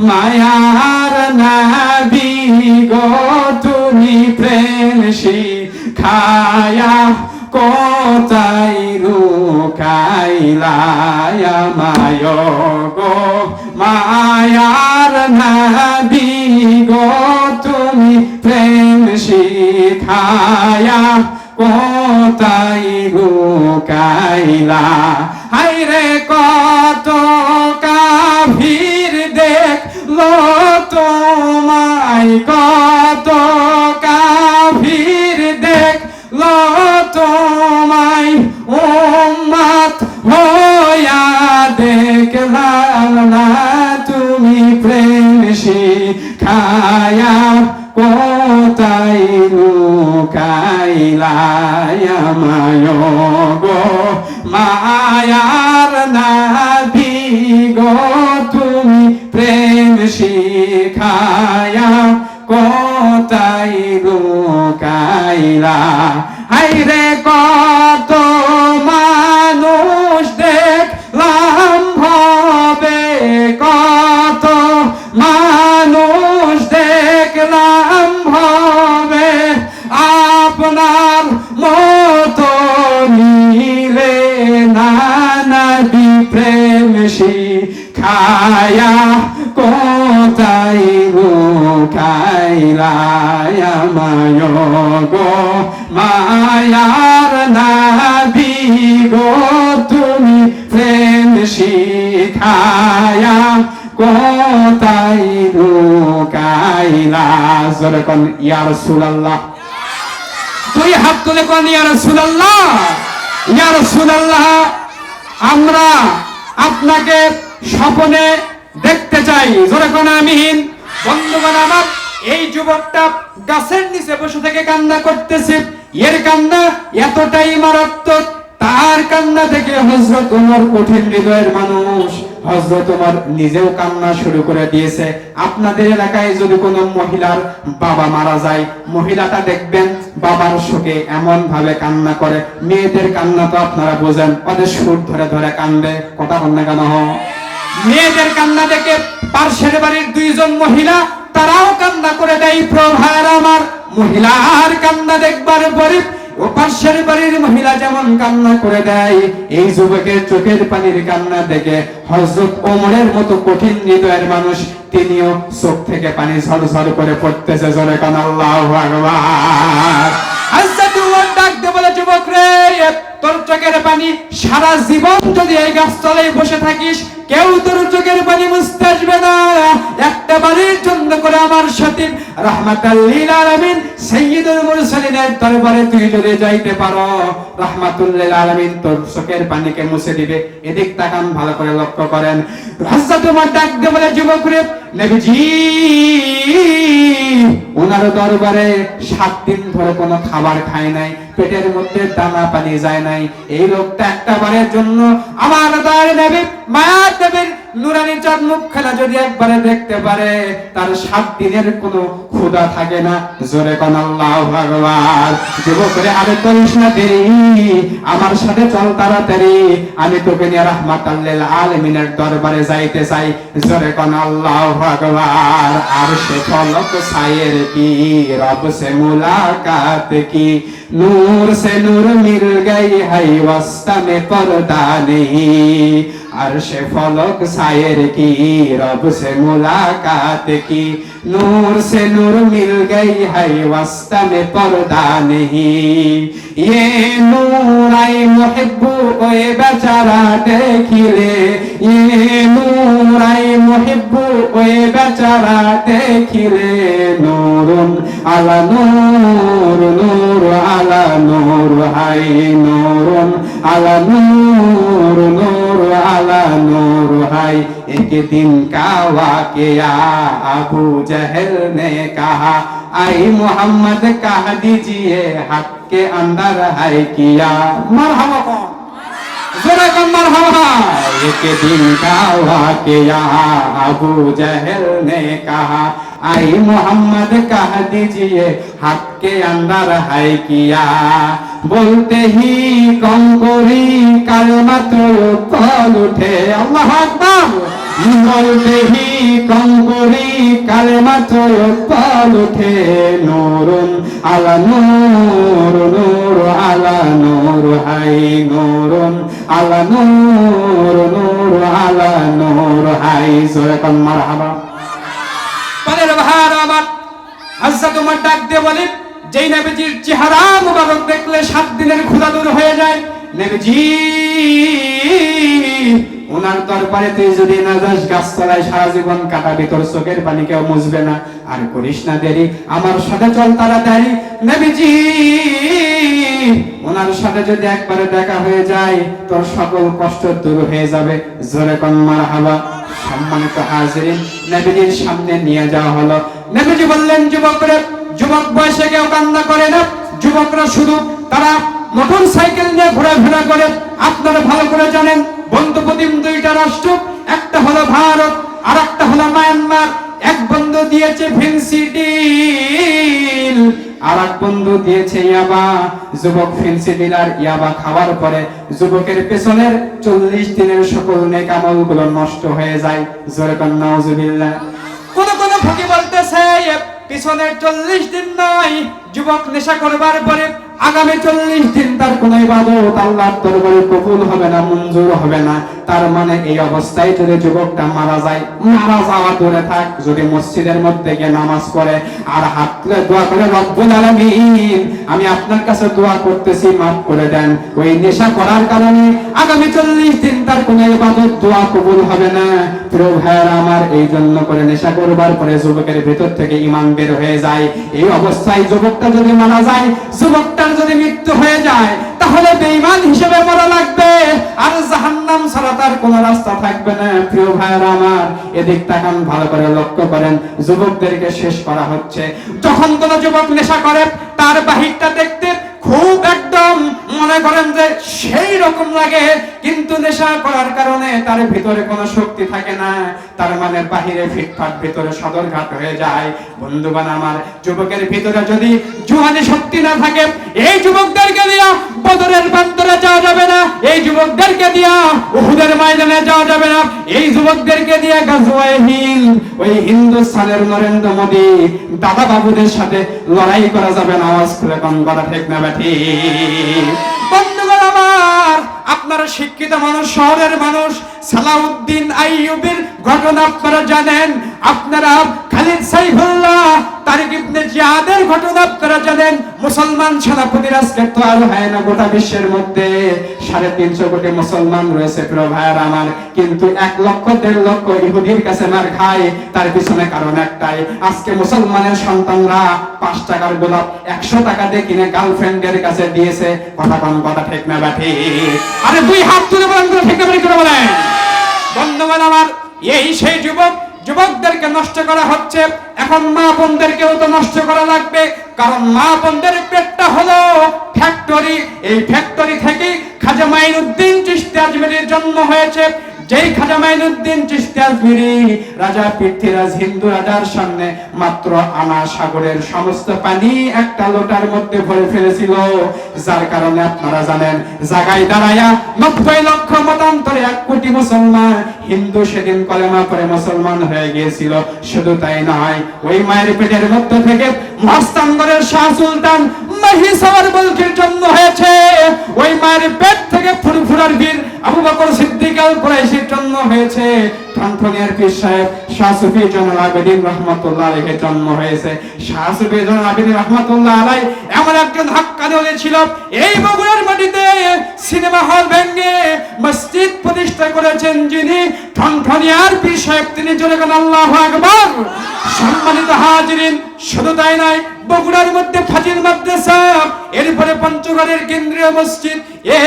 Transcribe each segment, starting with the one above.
মায়ার নাবি গো তুমি প্রেম শিখায়া কোথায় লুকাইলায়া মায় গো মায়ার নাবি গো তুমি প্রেম শিখায়া কোথায় লুকাইলা হাইরে কত কাভির তোমায় কত কাভির দেখল তোমায় উম্মাত হইয়া দেখলাম না তুমি প্রেম শিখায়া কোথায় লুকাইলায়া মায় গো? মায়ার নাভি গো, তুমি প্রেম শিখায়া কোথায় লুকাইলা হাইরে কত মানুষ দেখলাম ভবে কত মানুষ দেখলাম ভবে। আপনার মতো নিলে নানাবি প্রেম শিখায়া শিখায়া কোথায় লুকাইলা? জোরে কোন, ইয়া রাসূলুল্লাহ। দুই হাত তুলে কোন, ইয়া রাসূলুল্লাহ। ইয়া রাসূলুল্লাহ, আমরা আপনাকে স্বপ্নে দেখতে চাই। জোরে কোন, আমিন। বন্ধুগণ, আমার এই যুবকটা গাছের নিচে বসে থেকে কান্না করতেছে। এর কান্না এতটাই মারাত্মক তার কান্না থেকে হজরত উমর কঠিন হৃদয়ের মানুষ। হজরত উমর নিজেও কান্না শুরু করে দিয়েছে। আপনাদের এলাকায় যদি কোনো মহিলার বাবা মারা যায়, মহিলাটা দেখবেন বাবার শোকে এমন ভাবে কান্না করে। মেয়েদের কান্না তো আপনারা বোঝেন, ওদের সুর ধরে ধরে কান্দে। কথা বন্যা কেন? মেয়েদের কান্না দেখে পার্শ্বের বাড়ির দুইজন মহিলা, তারাও কান্না করে দেয়, প্রভার আমার। মহিলার কান্না দেখবার পরে ও বাড়ির মহিলা যেমন কান্না করে দেয়, এই যুবকের চোখের পানির কান্না দেখে হজরত ওমরের মতো কঠিন হৃদয়ের মানুষ তিনিও চোখ থেকে পানি ঝরঝর করে পড়তেছে, জোরে কান, আল্লাহ বলে, যুবক রে, তোর চোখের পানি সারা জীবন যদি এই গাছতলায় বসে থাকিস কেউ তোর চোখের পানি মুছতে আসবে না। একটা বাড়ির জন্য করে আমার সাথে রহমাতাল্লিল মুরসালিনের দরবারে তুই যাইতে পারো। রহমাতুল্লিল তোর চোখের পানিকে মুছে দিবে। এদিক তাকান, ভালো করে লক্ষ্য করেন। উমর ডাক বলে, যুবক রে, নবীজি ওনার দরবারে সাত দিন ধরে কোনো খাবার খায় নাই, পেটের মধ্যে দানা পানি যায় নাই। এই লোকটা একটা বারের জন্য আমার দয়ার নবী মায়া দেবীর নুরানি চন্মুখ খেলা যদি একবারে দেখতে পারে, তার সাত দিনের কোনো ক্ষুদা থাকে না। জোরে কোন ভগবান যুবক রে আমি করিস না আমার সাথে চল তাড়াতাড়ি। আমি তোকে নিয়ে রাহমাত আলমিনের দরবারে যাইতে চাই। জোরে কোন ভগবান আর সে ফলক সাইয়ের কি? রব সে মুলাকাত কি? নূর সে নূর মিল গাই হাই ওয়াস্তা মে পর্দা নেই। अर्श फलक शायर की रब से मुलाकात की नूर से नूर मिल गई है वस्ता में पर्दा नहीं ये नूर आई मुहिब्बू को ये बेचारा देखिले ये नूर आई मुहिब्बू को ये बेचारा देखिले नूरुन আলা নূর নূর আলা নূর হাই নূরুন আলা নূর दिन का वाकया अबू जहल ने कहा आई मोहम्मद कह दीजिए हक के अंदर है किया मरहबा कौन जोरे कम मरहबा एक दिन का वाकया अबू जहल ने कहा आई मोहम्मद कह दीजिए हक के अंदर है किया बोलते ही कंकुरी कलमा तो कल उठे अल्लाह अकबर বলতেহি কঙ্করি কালেমা চয়পাল উঠে নূরুন আলা নূর নূর আলা নূর, হাই নূরুন আলা নূর নূর আলা নূর, হাই জোরে কন মারহাবা। পানের ভার আমার হাজরা তোমার ডাক দিয়ে বলে, যেই নবীজির চেহারা মুবারক দেখলে সাত দিনের ক্ষুধা দূর হয়ে যায়। নবীজি ওনার দরবারেতে যদি না যাস, গাছতলায় সারা জীবন কাটাবি, তোর চোখের পানি কেউ মুছবে না। আর করিস না দেরি, আমার সাথে চল তাড়াতাড়ি। নবীজি, ওনার সাথে যদি একবারে দেখা হয়ে যায়, তোর সকল কষ্ট দূর হয়ে যাবে। জোরে কন মারহাবা, সম্মানিত হাজিরিন, নবীজির সামনে নিয়ে যাওয়া হলো। নবীজি বললেন, যুবকরে, যুবক বয়সে কেউ কান্না করে না? যুবকরা শুধু তারা মোটর সাইকেল নিয়ে ঘোরাফেরা করে। আপনারা ভালো করে জানেন বন্ধু প্রতিম দুইটা রাষ্ট্র, একটা হলো ভারত আর একটা হলো মায়ানমার। এক বন্ধু দিয়েছে ফেন্সিডিল আর এক বন্ধু দিয়েছে ইয়াবা। যুবক ফেন্সি ডিলার ইয়াবা খাওয়ার পরে যুবকের পেছনের চল্লিশ দিনের সকল নেকামলগুলো নষ্ট হয়ে যায়। জোরে কন্যা কোন কোন ফকি বলতেছে পিছনের চল্লিশ দিন নয়, যুবক নেশা করবার পরে আগামী চল্লিশ দিন তার কোন ইবাদত আল্লাহর দরবারে কবুল হবে না মঞ্জুর হবে না। তার মানে এই অবস্থায় যদি যুবকটা মারা যায়, মারা যাওয়া দূরে থাক, যদি মসজিদের মধ্যে গিয়ে নামাজ পড়ে, আর হাত তুলে দোয়া করে, রব্বুল আলামিন, আমি আপনার কাছে দোয়া করতেছি, মাফ করে দেন। ওই নেশা করার কারণে আগামী চল্লিশ দিন তার কোন ইবাদত, দোয়া কবুল হবে না। প্রিয় ভাইয়েরা, আমার এই জন্য করে নেশা করবার পরে যুবকের ভেতর থেকে ইমান বের হয়ে যায়। এই অবস্থায় যুবকটা যদি মারা যায়, যুবকটার যদি মৃত্যু হয়ে যায় তাহলে বেঈমান হিসেবে মরা লাগবে। আর জাহান্নাম ছাড়া তার কোনো রাস্তা থাকবে না। প্রিয় ভাইয়েরা আমার, এদিক তাকান, ভালো করে লক্ষ্য করেন। যুবকদেরকে শেষ করা হচ্ছে। যখন কোন যুবক নেশা করে, তার বাহিরটা দেখতে খুব একদম মনে করেন যে সেই রকম লাগে, কিন্তু নেশা করার কারণে তার ভিতরে কোনো শক্তি থাকে না। তার মানে বাহিরে ফিটফাট, ভিতরে সদরঘাট হয়ে যায়। বন্ধুবান আমার, যুবকের ভিতরে যদি জুহানি শক্তি না থাকে, এই যুবকদেরকে দিয়া বদরের প্রান্তরে যাওয়া যাবে না। এই যুবকদেরকে দিয়া উহুদের ময়দানে যাওয়া যাবে না। এই যুবকদেরকে দিয়া গাজওয়ায়ে হিন্দ, ওই হিন্দুস্তানের নরেন্দ্র মোদী দাদা বাবুদের সাথে লড়াই করা যাবে না। আওয়াজ করে কোন কথা ঠিক না ব্যাঠি বন্ধুগণ আমার I আপনারা শিক্ষিত মানুষ, শহরের মানুষ, সালাউদ্দিন আইয়ুবের ঘটনা আপনারা জানেন। আপনারা খালিদ সাইফুল্লাহ, তারিক ইবনে জিয়াদের ঘটনা আপনারা জানেন। মুসলমান সেনাপতির আজকে তো আর হয় না গোটা বিশ্বের মধ্যে। সাড়ে তিনশো কোটি মুসলমান রয়েছে প্রিয় ভাইয়ের আমার। কিন্তু এক লক্ষ, দেড় লক্ষ ইহুদির কাছে মার খায়, তার পিছনে কারণ একটাই। আজকে মুসলমানের সন্তানরা পাঁচ টাকার গোলাপ একশো টাকা দিয়ে কিনে গার্লফ্রেন্ডের কাছে দিয়েছে। কথা কোন কথা ঠিক না ব্যাঠি আরে দুই হাত তুলে বলেন করে ঠিক করে বলেন। বন্ধুগণ, আমার এই সেই যুবক, যুবকদেরকে নষ্ট করা হচ্ছে। এখন মা বোনদেরকেও তো নষ্ট করা লাগবে, কারণ মা বোনদের পেটটা হলো ফ্যাক্টরি এই ফ্যাক্টরি থেকে খাজা মাইনুদ্দিন চিস্তি আজমেরির জন্ম হয়েছে। যেই খাজা মাইনুদ্দিন চিশতি আজমেরি রাজা পৃথ্বীরাজ হিন্দু রাজার সামনে মাত্র আনা সাগরের সমস্ত পানি একটা লোটার মধ্যে ভরে ফেলেছিল। যার কারণে আপনারা জানেন, জাগায় দাঁড়ায়া নব্বই লক্ষ মতান্তরে এক কোটি মুসলমান, হিন্দু সেদিন কলেমা পরে মুসলমান হয়ে গিয়েছিল। শুধু তাই নয়, ওই মায়ের পেটের মধ্যে থেকে মস্তানগরের শাহ সুলতান মহিষাওয়ার বলকির জন্ম হয়েছে। ওই মায়ের পেট বীর আবু বকর জন্ম হয়েছে। পীর সাহেব শাহ সুফি আবেদিন জন্ম হয়েছে। শাহ সুফি আবেদিন আলাই এমন একজন এই বগুড়ার মাটিতে সিনেমা হল ভেঙে মসজিদ প্রতিষ্ঠা করেছেন যিনি। ঠনঠনিয়ার পীর সাহেব, তিনি জোরে আল্লাহু আকবার। সম্মানিত হাজিরিন, শুধু তাই নয় বগুড়ার মধ্যে ফাজিল মাদ্রাসা, এরপরে পঞ্চগড়ের কেন্দ্রীয় মসজিদ,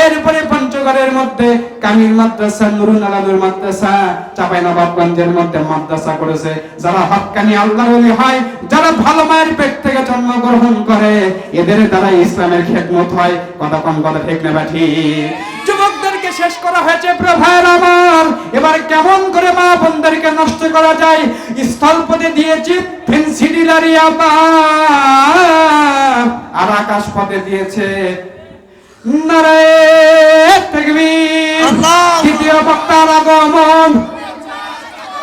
এরপরে পঞ্চগড়ের মধ্যে কামিল মাদ্রাসা, নুরুল আলানুর মাদ্রাসা চাপাই নবাবগঞ্জের মধ্যে মাদ্রাসা করেছে। যারা হক্কানি আল্লাহ হয়, যারা ভালো মায়ের পেট থেকে জন্মগ্রহণ করে, এদের দ্বারা ইসলামের খেদমত হয়। কথা কম কথা ঠিক না বা ঠিক শেষ করা হয়েছে প্রভার আমার। এবার কেমন করে মা বোনদেরকে নষ্ট করা যায় স্থলপথে দিয়েছি ফেন্সিডিলারি আর আকাশ পথে দিয়েছে দ্বিতীয় বক্তার আগমন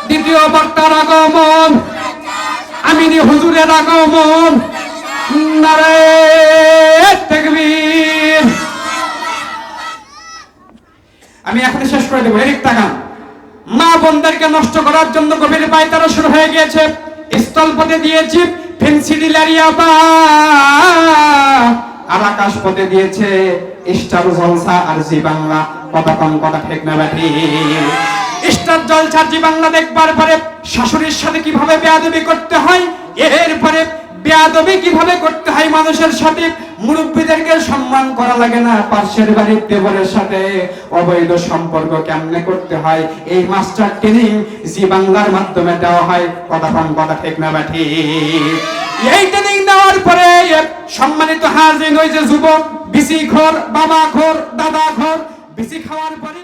দ্বিতীয় বক্তার আগমন আমিনি হুজুরের আগমন নারে আমি এখন শেষ করে দেবো। এরিক তাকান মা বোনদেরকে নষ্ট করার জন্য গভীর পায়তারা শুরু হয়ে গিয়েছে। স্থলপথে দিয়েছি ফেন্সিডিলারিয়া বা আর আকাশ পথে দিয়েছে স্টার জলসা আর জি বাংলা। কথা কম, কথা ঠিক না ব্যাঠি। স্টার জলসা জি বাংলা দেখবার পরে শাশুড়ির সাথে কীভাবে বেয়াদবি করতে হয়? এরপরে বেয়াদবি কীভাবে করতে হয় মানুষের সাথে? মুরব্বীদেরকে সম্মান করা লাগে না। পার্শ্বের বাড়ির দেবরের সাথে অবৈধ সম্পর্ক কেমনে করতে হয়? এই মাস্টার ট্রেনিং জি বাংলার মাধ্যমে দেওয়া হয়। কথা কম কথা ঠিক না বাঠি এই ট্রেনিং দেওয়ার পরে সম্মানিত হাজির যে যুবক, বিসি ঘর, বাবা ঘর, দাদা ঘর, বিসি খাওয়ার পরে